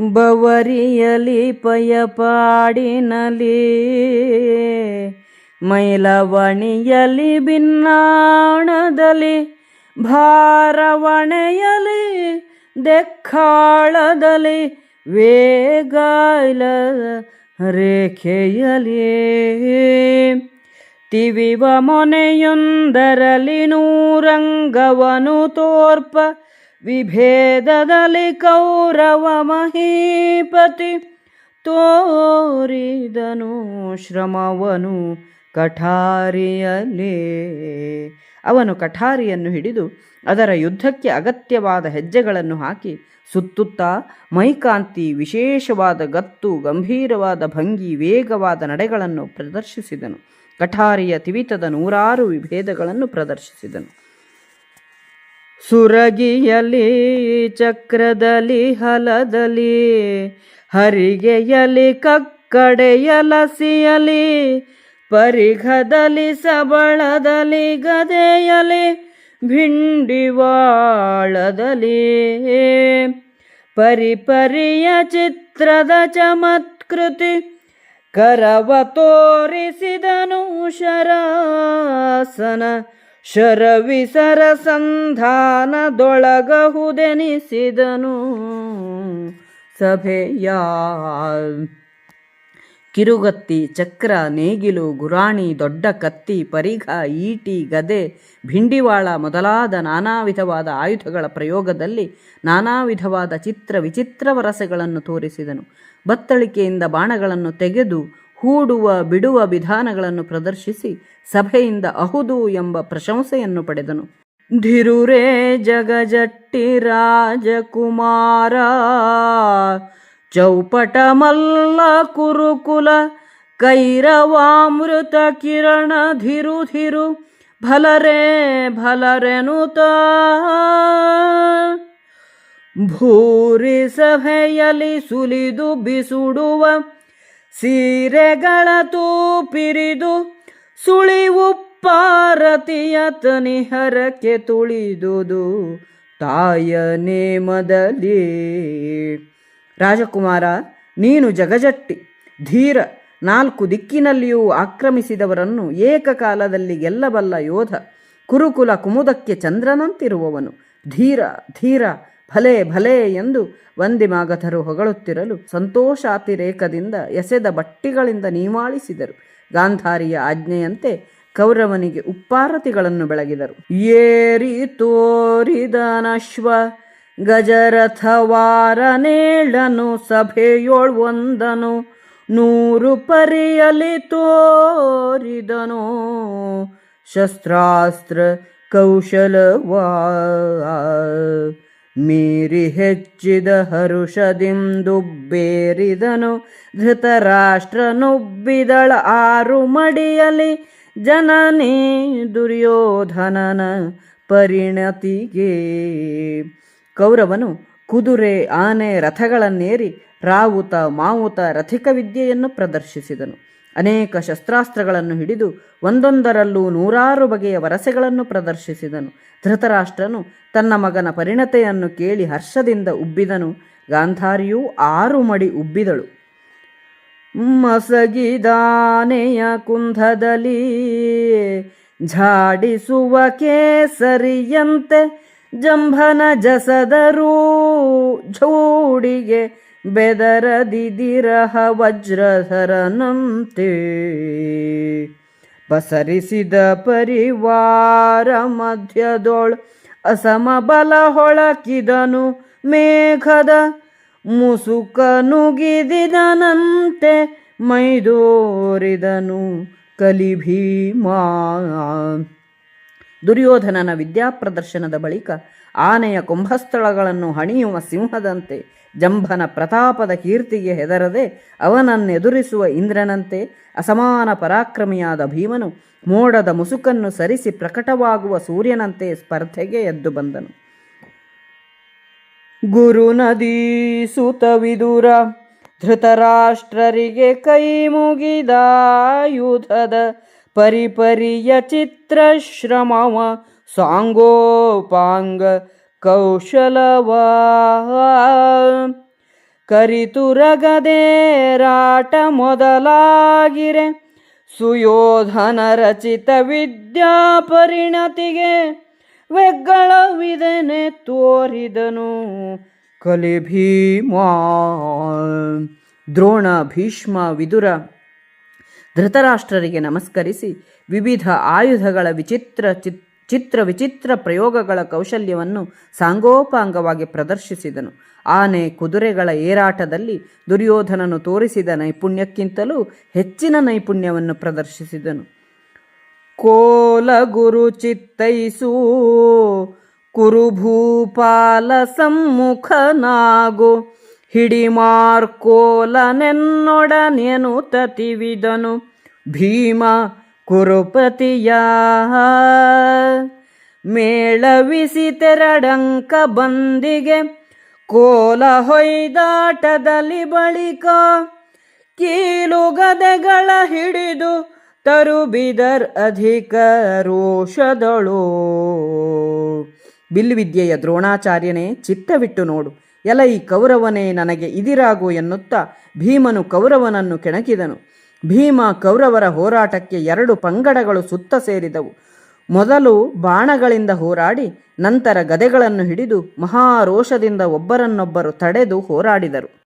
ಬವರಿಯಲಿ ಪಯಪಾಡಿನಲಿ ಮೈಲವಣಿಯಲಿ ಭಿನ್ನಾಣದಲ್ಲಿ ಭಾರವಣೆಯಲಿ ದೆಕ್ಕಾಳದಲ್ಲಿ ವೇಗಾಯಲ ರೇಖೆಯಲಿ. ತಿವಿವ ಮೊನೆಯೊಂದರಲ್ಲಿ ನೂರಂಗವನು ತೋರ್ಪ ವಿಭೇದದಲ್ಲಿ ಕೌರವ ಮಹೀಪತಿ ತೋರಿದನು ಶ್ರಮವನು ಕಠಾರಿಯಲ್ಲಿ. ಅವನು ಕಠಾರಿಯನ್ನು ಹಿಡಿದು ಅದರ ಯುದ್ಧಕ್ಕೆ ಅಗತ್ಯವಾದ ಹೆಜ್ಜೆಗಳನ್ನು ಹಾಕಿ ಸುತ್ತುತ್ತಾ ಮೈಕಾಂತಿ ವಿಶೇಷವಾದ ಗತ್ತು, ಗಂಭೀರವಾದ ಭಂಗಿ, ವೇಗವಾದ ನಡೆಗಳನ್ನು ಪ್ರದರ್ಶಿಸಿದನು. ಕಠಾರಿಯ ತಿವಿತದ ನೂರಾರು ವಿಭೇದಗಳನ್ನು ಪ್ರದರ್ಶಿಸಿದನು. ಸುರಗಿಯಲಿ, ಚಕ್ರದಲ್ಲಿ ಹಲದಲಿ ಹರಿಗೆಯಲಿ ಕಕ್ಕಡೆಯಲಸಿಯಲಿ ಪರಿಘದಲಿ ಸಬಳದಲಿ ಗದೆಯಲಿ ಭಿಂಡಿವಾಳದಲ್ಲಿ. ಪರಿಪರಿಯ ಚಿತ್ರದ ಚಮತ್ಕೃತಿ, ಕರವ ತೋರಿಸಿದನು ಶರಾಸನ ಶರವಿಸರ ಸಂಧಾನದೊಳಗಹುದೆನಿಸಿದನು ಸಭೆಯ ಕಿರುಗತ್ತಿ, ಚಕ್ರ, ನೇಗಿಲು, ಗುರಾಣಿ, ದೊಡ್ಡ ಕತ್ತಿ, ಪರಿಘ, ಈಟಿ, ಗದೆ, ಭಿಂಡಿವಾಳ ಮೊದಲಾದ ನಾನಾ ವಿಧವಾದ ಆಯುಧಗಳ ಪ್ರಯೋಗದಲ್ಲಿ ನಾನಾ ವಿಧವಾದ ಚಿತ್ರ ವಿಚಿತ್ರ ವರಸೆಗಳನ್ನು ತೋರಿಸಿದನು. ಬತ್ತಳಿಕೆಯಿಂದ ಬಾಣಗಳನ್ನು ತೆಗೆದು ಹೂಡುವ, ಬಿಡುವ ವಿಧಾನಗಳನ್ನು ಪ್ರದರ್ಶಿಸಿ ಸಭೆಯಿಂದ ಅಹುದು ಎಂಬ ಪ್ರಶಂಸೆಯನ್ನು ಪಡೆದನು. ಧಿರುರೇ ಜಗಜಟ್ಟಿ ರಾಜಕುಮಾರ, ಚೌಪಟ ಮಲ್ಲ ಕುರುಕುಲ, ಕೈರವಾಮೃತ ಕಿರಣ ಧಿರು ಧಿರು, ಭಲರೇ ಭಲರೆನುತ ಭೂರಿ ಸಭೆಯಲ್ಲಿ ಸುಲಿದು ಬಿಸುಡುವ ಸೀರೆಗಳ ತೂಪಿರಿದು ಸುಳಿವು ಪಾರತಿಯ ತನಿಹರಕ್ಕೆ ತುಳಿದುದು ತಾಯ ನೇಮದಲ್ಲಿ ರಾಜಕುಮಾರ, ನೀನು ಜಗಜಟ್ಟಿ, ಧೀರ, ನಾಲ್ಕು ದಿಕ್ಕಿನಲ್ಲಿಯೂ ಆಕ್ರಮಿಸಿದವರನ್ನು ಏಕಕಾಲದಲ್ಲಿ ಗೆಲ್ಲಬಲ್ಲ ಯೋಧ, ಕುರುಕುಲ ಕುಮುದಕ್ಕೆ ಚಂದ್ರನಂತಿರುವವನು. ಧೀರ ಧೀರ ಭಲೆ ಭಲೆ ಎಂದು ವಂದಿಮಾಗಧರು ಹೊಗಳುತ್ತಿರಲು ಸಂತೋಷಾತಿರೇಕದಿಂದ ಎಸೆದ ಬಟ್ಟಿಗಳಿಂದ ನೀವಾಳಿಸಿದರು. ಗಾಂಧಾರಿಯ ಆಜ್ಞೆಯಂತೆ ಕೌರವನಿಗೆ ಉಪ್ಪಾರತಿಗಳನ್ನು ಬೆಳಗಿದರು. ಏರಿ ತೋರಿದನಶ್ವ ಗಜರಥವಾರನೇಳನು ಸಭೆಯೊಳ್ ಒಂದನು, ನೂರು ಪರಿಯಲಿ ತೋರಿದನು. ಶಸ್ತ್ರಾಸ್ತ್ರ ಕೌಶಲವಾ ಮೀರಿ ಹೆಚ್ಚಿದ ಹರುಷದಿಂದುಬ್ಬೇರಿದನು ಧೃತರಾಷ್ಟ್ರನುಬ್ಬಿದಳ ಆರು ಮಡಿಯಲಿ ಜನನೇ ದುರ್ಯೋಧನನ ಪರಿಣತಿಗೆ. ಕೌರವನು ಕುದುರೆ, ಆನೆ ರಥಗಳನ್ನೇರಿ ರಾವುತ, ಮಾವುತ ರಥಿಕ ವಿದ್ಯೆಯನ್ನು ಪ್ರದರ್ಶಿಸಿದನು. ಅನೇಕ ಶಸ್ತ್ರಾಸ್ತ್ರಗಳನ್ನು ಹಿಡಿದು ಒಂದೊಂದರಲ್ಲೂ ನೂರಾರು ಬಗೆಯ ವರಸೆಗಳನ್ನು ಪ್ರದರ್ಶಿಸಿದನು. ಧೃತರಾಷ್ಟ್ರನು ತನ್ನ ಮಗನ ಪರಿಣತೆಯನ್ನು ಕೇಳಿ ಹರ್ಷದಿಂದ ಉಬ್ಬಿದನು. ಗಾಂಧಾರಿಯೂ ಆರು ಮಡಿ ಉಬ್ಬಿದಳು. ಮಸಗಿದಾನೆಯ ಕುಂಧದಲ್ಲಿ ಝಾಡಿಸುವ ಕೇಸರಿಯಂತೆ ಜಂಭನ ಜಸದರೂ ಝೂಡಿಗೆ ಬೆದರದಿದಿರಹ ವಜ್ರಧರನಂತೆ ಪಸರಿಸಿದ ಪರಿವಾರ ಮಧ್ಯದೊಳ್ ಅಸಮಬಲ ಹೊಳಕಿದನು ಮೇಘದ ಮುಸುಕ ನುಗಿದಿದನಂತೆ ಮೈದೋರಿದನು ಕಲಿಭೀಮಾ. ದುರ್ಯೋಧನನ ವಿದ್ಯಾಪ್ರದರ್ಶನದ ಬಳಿಕ ಆನೆಯ ಕುಂಭಸ್ಥಳಗಳನ್ನು ಹಣಿಯುವ ಸಿಂಹದಂತೆ, ಜಂಭನ ಪ್ರತಾಪದ ಕೀರ್ತಿಗೆ ಹೆದರದೆ ಅವನನ್ನೆದುರಿಸುವ ಇಂದ್ರನಂತೆ ಅಸಮಾನ ಪರಾಕ್ರಮಿಯಾದ ಭೀಮನು ಮೋಡದ ಮುಸುಕನ್ನು ಸರಿಸಿ ಪ್ರಕಟವಾಗುವ ಸೂರ್ಯನಂತೆ ಸ್ಪರ್ಧೆಗೆ ಎದ್ದು ಬಂದನು. ಗುರು ನದಿ ಸುತ ವಿದುರ ಧೃತರಾಷ್ಟ್ರರಿಗೆ ಕೈ ಮುಗಿದಾಯುಧದ ಪರಿಪರಿಯ ಚಿತ್ರಶ್ರಮವ ಸಾಂಗೋಪಾಂಗ ಕೌಶಲವಾ ಕರಿತುರಗದೆ ರಾಟ ಮೊದಲಾಗಿರೆ. ಸುಯೋಧನ ರಚಿತ ವಿದ್ಯಾ ಪರಿಣತಿಗೆ ವೆಗ್ಗಳವಿದನೆ ತೋರಿದನು ಕಲಿ ಭೀಮ ದ್ರೋಣ ಭೀಷ್ಮ ವಿದುರ ಧೃತರಾಷ್ಟ್ರರಿಗೆ ನಮಸ್ಕರಿಸಿ ವಿವಿಧ ಆಯುಧಗಳ ವಿಚಿತ್ರ ಚಿತ್ ಚಿತ್ರ ವಿಚಿತ್ರ ಪ್ರಯೋಗಗಳ ಕೌಶಲ್ಯವನ್ನು ಸಾಂಗೋಪಾಂಗವಾಗಿ ಪ್ರದರ್ಶಿಸಿದನು. ಆನೆ ಕುದುರೆಗಳ ಏರಾಟದಲ್ಲಿ ದುರ್ಯೋಧನನು ತೋರಿಸಿದ ನೈಪುಣ್ಯಕ್ಕಿಂತಲೂ ಹೆಚ್ಚಿನ ನೈಪುಣ್ಯವನ್ನು ಪ್ರದರ್ಶಿಸಿದನು. ಕೋಲ ಗುರು ಚಿತ್ತೈಸು, ಕುರುಭೂಪಾಲ ಸಮ್ಮುಖನಾಗು ಹಿಡಿಮಾರ್ಕೋಲನೆನ್ನೊಡನೆನು ತತಿವಿದನು. ಭೀಮ ಕುರುಪತಿಯ. ಮೇಳವಿಸಿ ತೆರಡಂಕ ಬಂದಿಗೆ ಕೋಲ ಹೊಯ್ದಾಟದಲ್ಲಿ ಬಳಿಕ ಕೀಲು ಗದೆಗಳ ಹಿಡಿದು ತರುಬಿದರ್ ಅಧಿಕ ರೋಷದಳು. ಬಿಲ್ವಿದ್ಯೆಯ ದ್ರೋಣಾಚಾರ್ಯನೇ, ಚಿತ್ತವಿಟ್ಟು ನೋಡು. ಎಲ ಈ ಕೌರವನೇ ನನಗೆ ಇದಿರಾಗು ಎನ್ನುತ್ತಾ ಭೀಮನು ಕೌರವನನ್ನು ಕೆಣಕಿದನು. ಭೀಮ ಕೌರವರ ಹೋರಾಟಕ್ಕೆ ಎರಡು ಪಂಗಡಗಳು ಸುತ್ತ ಸೇರಿದವು. ಮೊದಲು ಬಾಣಗಳಿಂದ ಹೋರಾಡಿ, ನಂತರ ಗದೆಗಳನ್ನು ಹಿಡಿದು ಮಹಾರೋಷದಿಂದ ಒಬ್ಬರನ್ನೊಬ್ಬರು ತಡೆದು ಹೋರಾಡಿದರು.